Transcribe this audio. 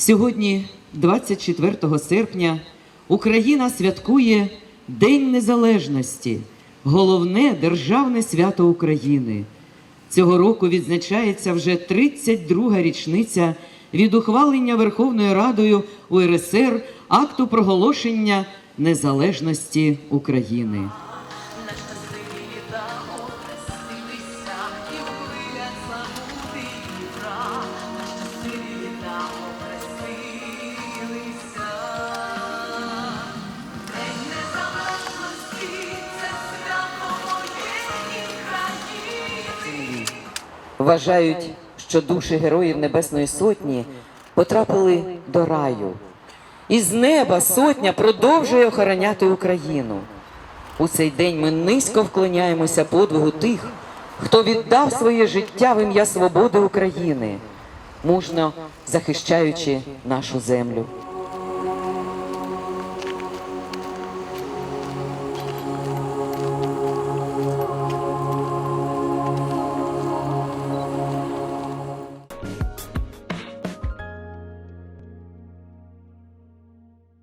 Сьогодні, 24 серпня, Україна святкує День Незалежності, головне державне свято України. Цього року відзначається вже 32-га річниця від ухвалення Верховною Радою УРСР акту проголошення незалежності України. Вважають, що душі героїв Небесної Сотні потрапили до раю. І з неба сотня продовжує охороняти Україну. У цей день ми низько вклоняємося подвигу тих, хто віддав своє життя в ім'я свободи України, мужно захищаючи нашу землю.